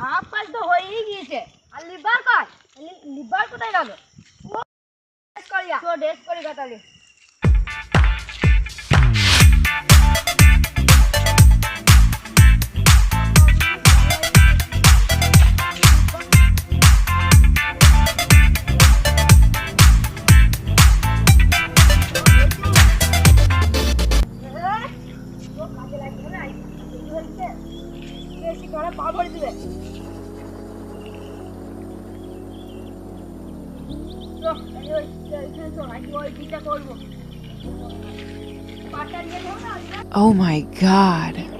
Half কাজ তো হয়েই গিয়েছে। আর লিভার কাজ? লিভার কোথায় গেল? করিয়া। ড্রেস করি তাহলে। নিয়ে যাবো না, আজকে? Oh my god.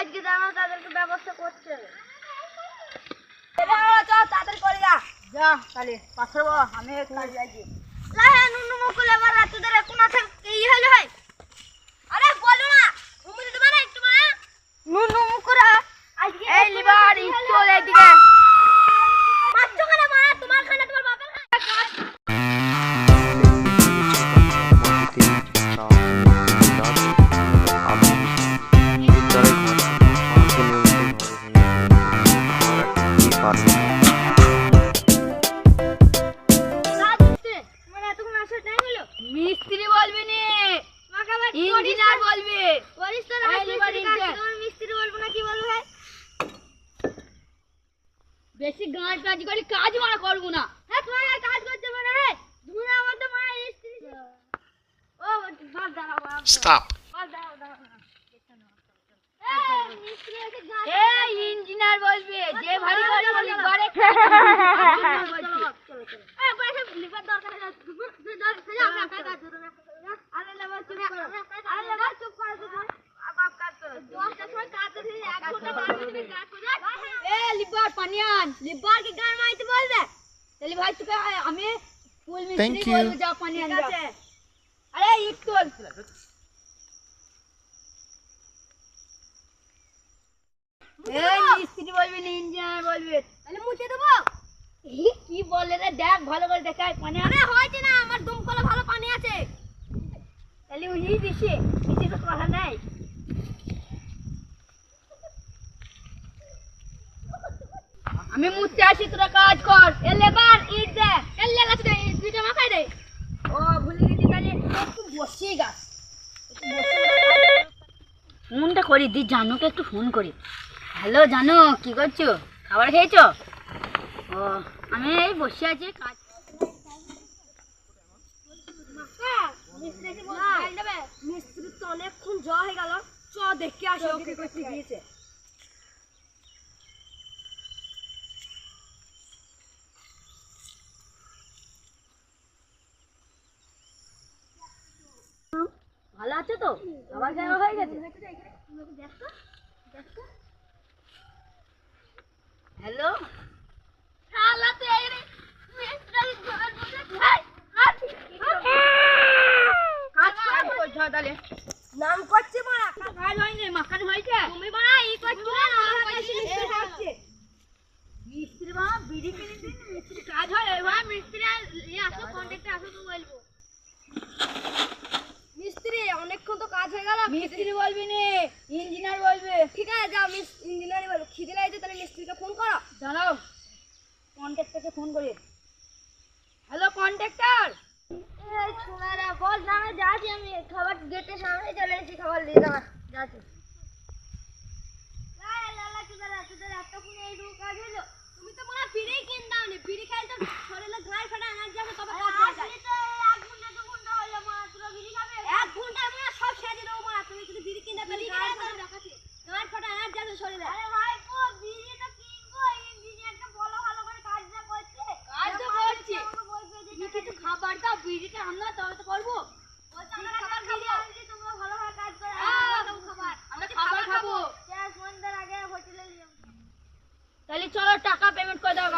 আজকে জানো তাদেরকে ব্যবস্থা করছে তাড়াতাড়ি করে যা। যা তাহলে পাথর আমি কাজ যাই। নুনু মুকুল এবার রাত্রিদের এখন আছে। ইঞ্জিনিয়ার বলবি। মিস্ত্রি বলব না কি বলব? ভাই বেশি গাঁট কাজ করি কাজ মারা করব না। হ্যাঁ তোমার আর কাজ করতে পারে হ্যাঁ। ধুনা আমার তো মারা মিস্ত্রি ও বাদ দাঁড়াও বাদ Stop. দাঁড়াও দাঁড়াও এই ইঞ্জিনিয়ার বলবে যে ভারী গাড়ি বলবে? ঘরে আমি ফুল মিস্ত্রি বলব যা পানি আরে ইট তোল এই মিস্ত্রি বলবি না ইঞ্জিনিয়ার বলবি। তাহলে মুছে দেবো? কি বলে রে দেখ ভালো করে দেখায় পানি আরে হয়েছে না আমার দমকলে ভালো পানি আছে। তাহলে ওই দিছে নিচে তো কথা নাই। আমি মুছতে আসি তোরা কাজ কর। এ লেবার ইট দে। এ লেগাছে দে দুইটা মাখাই দে। ও ভুলে গেছি তাহলে। একটু বসিয়ে গাছ। ফোনটা করি দি জানুকে একটু ফোন করি। হ্যালো জানু কি করছ? খাবার খেয়েছো? ও আমি এই বসে আছি কাজ মিস্ত্রি তো অনেকক্ষণ জ্বর হয়ে গেল। চ দেখে আসো ওকে করতে দিয়েছে আছে তো? খাবার খাওয়া হয়ে গেছে? হ্যালো? নাম করছে মারা। কাজ হয়নি মাখান হয়েছে? তুমি মারা ই করছ মিস্ত্রি মা বিড়ি কিনে মিস্ত্রি কাজ হয় মিস্ত্রি আসো কন্ট্রাক্টর আসো তো বলব মিস্ত্রি অনেকক্ষণ তো কাজ হয়ে গেল মিস্ত্রি বলবি নি ইঞ্জিনিয়ার বলবে। ঠিক আছে যা মিস ইঞ্জিনিয়ারই বলব। খিদে লাগছে তাহলে মিস্ত্রিকে ফোন করো। জানাও কন্ট্রাক্টরকে ফোন করি। Hello contractor! এই বল না আমি যাচ্ছি আমি। খাবার গেটের সামনে চলে এসেছি খাবার নিয়ে যাওয়া যাচ্ছি। চুদারা চুদারা এই কাজ হলো। তুমি তো মনে বিড়ি কিন দাও নি বিড়ি খাই তো শরীরে ঘাড় ফাটা আনাজ যাবে তবে কাজ যায় তো এক ঘণ্টা দু ঘণ্টা হলো মা তোরা বিড়ি খাবে এক ঘন্টায় মা সব সেরে দেবো মা তুমি শুধু বিড়ি কিনতে পারি ঘাড় ফাটা আনাজ যাবে শরীরে আরে ভাই কো বিড়ি তো কিনবো ইঞ্জিনিয়ারকে বলো ভালো করে কাজটা করছে কাজ তো করছি তুমি কিছু খাবার দাও বিড়িটা আমরা তবে তো করব খাবার খাব তোমরা ভালো ভালো কাজ করো খাবার আমরা খাবার খাব সন্ধ্যার আগে হোটেলে তাহলে চলো টাকা পেমেন্ট করে দাও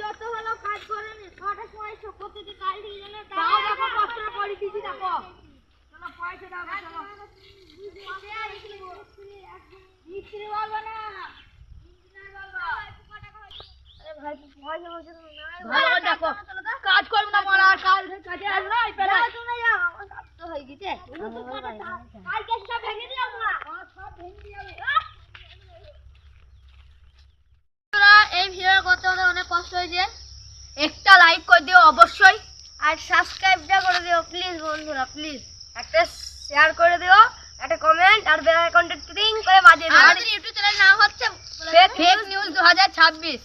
যত ভালো কাজ করেনি ছটার সময় দেখো কষ্ট করে দিয়েছি দেখো। চলো বলব না আরে ভাই পয়সা পয়সা ভালো করে দেখো। কাজ করব না মারা কাজ কাজে আসবে না এই পেলে। যাও তুমি যাও আমার কাজ তো হয়ে গেছে কালকে সব ভেঙে দিলাম না সব ভেঙে দিলাম বন্ধুরা, এই ভিডিও করতে আমাদের অনেক কষ্ট হয়েছে একটা লাইক করে দিও অবশ্যই আর সাবস্ক্রাইবটা করে দিও প্লিজ বন্ধুরা প্লিজ একটা শেয়ার করে দিও একটা কমেন্ট আর বেল আইকনটা টিং করে বাজিয়ে দিও। আর ইউটিউব চ্যানেল নাম হচ্ছে ফেক নিউজ দু হাজার ছাব্বিশ।